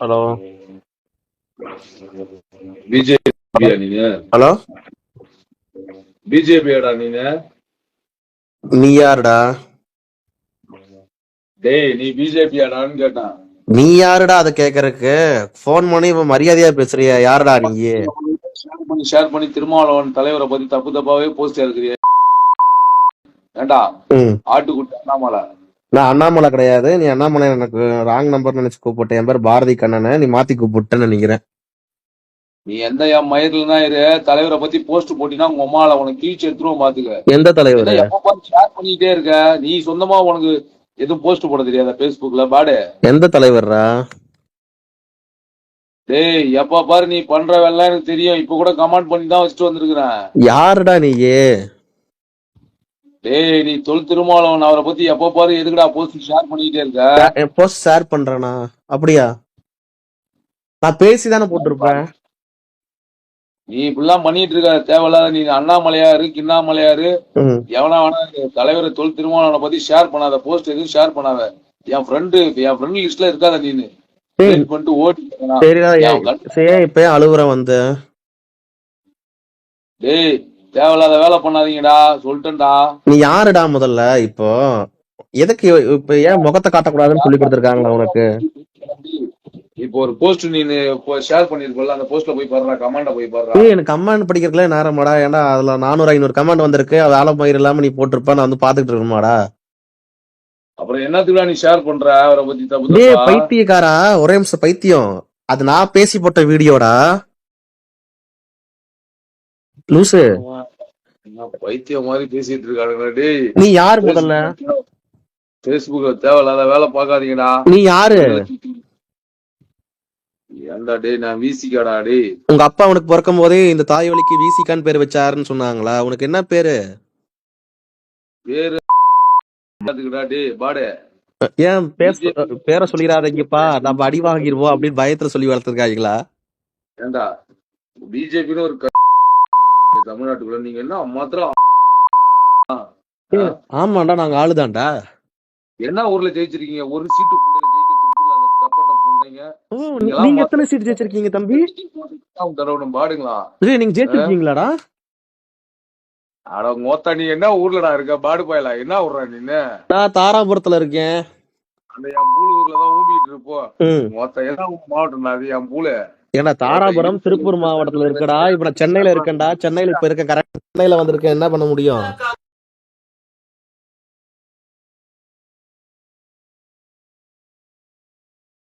Hello. பிஜேபியா நீங்க? Hello. பிஜேபியாடா நீங்க? நீ யாருடா? டேய் நீ பிஜேபியாடான்னு கேட்டான். நீ யாருடா அதை கேக்குறதுக்கு? ஃபோன் பண்ணி இப்ப மரியாதையா பேசுறிய. யாருடா நீ? ஷேர் பண்ணி ஷேர் பண்ணி திருமாவளவன் தலைவரை பத்தி தப்பு தப்பாவே போஸ்ட் இருக்கிறிய ஏண்டா? ஆட்டுக்குட்டி அண்ணாமலை. நான் அண்ணாமலை கிடையாது. நீ அண்ணாமலை எனக்கு ராங் நம்பர் நினைச்சு கூப்பிட்ட. என் பேர் பாரதி கண்ணனை. நீ மாத்தி கூப்பிட்டேன்னு நினைக்கிறேன். நீ எந்த என் தான் இரு. தலைவரை பத்தி போஸ்ட் போட்டினா உங்க அம்மால உனக்கு கீழ்ச்சி எடுத்துருவோம் பாத்துக்க. எந்த தலைவர்? எப்ப ஷேர் பண்ணிட்டே இருக்க. நீ சொந்தமா உனக்கு எதுவும் போஸ்ட் போட தெரியாதா Facebookல? பாடு. எந்த தலைவர்ரா? டேய் எப்ப பாரு நீ பண்ற வேலை எனக்கு தெரியும். இப்ப கூட கமெண்ட் பண்ணி தான் வச்சுட்டு வந்திருக்கிறேன். யாருடா நீ டேய் நீ தொல் திருமாவளவன் அவரை பத்தி எப்ப பாரு எதுக்குடா போஸ்ட் ஷேர் பண்ணிட்டே இருக்க? போஸ்ட் ஷேர் பண்றேனா? அப்படியா? நான் பேசி தானே போட்டிருப்பேன். நீ இப்படிலாம் பண்ணிட்டு இருக்க தேவையில்லாத நீ அண்ணாமலையாரு கிண்ணாமலையாரு. எவனா வேணா தலைவரை தொல் திருமாவளவனை பத்தி ஷேர் பண்ணாத போஸ்ட் எதுவும் ஷேர் பண்ணாத. என் ஃப்ரெண்டு என் ஃப்ரெண்ட் லிஸ்ட்ல இருக்காத நீனு. பண்ணிட்டு ஓடி போனா. சரிடா என் ஏன் கண்- சரி ஏன் இப்ப ஏன் அழுகுற வந்து. டேய் தேவையில்லாத வேலை பண்ணாதீங்கடா சொல்லிட்டேன்டா. நீ யாருடா முதல்ல இப்போ? எதுக்கு இப்ப ஏன் முகத்தை காட்டக்கூடாதுன்னு சொல்லி கொடுத்துருக்காங்களா உனக்கு? இப்போ ஒரு போஸ்ட் நீ ஷேர் பண்ணிருக்கல அந்த போஸ்ட்ல போய் பாருடா கமெண்ட போய் பாருடா. ஏய் எனக்கு கமெண்ட் படிக்கிறதுல நேரமாடா ஏன்டா அதுல நானூறு ஐநூறு கமெண்ட் வந்திருக்கு அது ஆள பயிர் இல்லாம நீ போட்டிருப்ப நான் வந்து பாத்துக்கிட்டு இருக்கணுமாடா? அப்புறம் என்னத்துக்குடா நீ ஷேர் பண்ற? அவரை பத்தி தப்பு டேய்? பைத்தியக்காரா ஒரே நிமிஷம் பைத்தியம். அது நான் பேசி போட்ட வீடியோடா லூசு. பைத்தியம் மாதிரி பேசிட்டு இருக்கானுங்களா டேய். நீ யார் முதல்ல? பேஸ்புக்ல தேவையில்லாத வேலை பார்க்காதீங்கடா. நீ யாரு? ஏன்டா டேய் நான் வீசிக்காடா டேய். உங்க அப்பா உனக்கு பிறக்கும் போதே இந்த தாய் வலிக்கு விசிகான் பேர் வச்சாருன்னு சொன்னாங்களா? உனக்கு என்ன பேரு? பேரு டேய் பாடு. ஏன் பேச பேரை சொல்லிடாதீங்கப்பா. நம்ம அடி வாங்கிருவோம் அப்படின்னு பயத்துல சொல்லி வளர்த்துருக்காங்களா? ஏன்டா? பிஜேபின்னு ஒரு தமிழ்நாட்டுக்குள்ள நீங்க என்ன மாத்திரம் ஆமாண்டா நாங்க ஆளுதான்டா என்ன ஊர்ல ஜெயிச்சிருக்கீங்க? ஒரு சீட்டு புண்டையில ஜெயிக்க துப்பு இல்லாத தப்பட்ட புண்டைங்க. ஓ, நீ- நீங்க எத்தனை சீட் ஜெயிச்சிருக்கீங்க தம்பி? தடவை பாடுங்களா நீங்க ஜெயிச்சிருக்கீங்களாடா? அட மொத்த நீ என்ன ஊர்லடா இருக்க? பாடு பாயலா? என்ன ஊர்றா நீன்னு நான் தாராபுரத்துல இருக்கேன். அந்த என் பூல ஊர்ல தான் ஊம்பிட்டு இருப்போ ம். மொத்த என்ன மாவட்டம் அது என் பூல. ஏன்னா தாராபுரம் திருப்பூர் மாவட்டத்துல இருக்கடா இப்ப நான் சென்னையில இருக்கேன்டா சென்னையில இப்ப இருக்க கரெக்ட் சென்னையில வந்திருக்கேன் என்ன பண்ண முடியும்?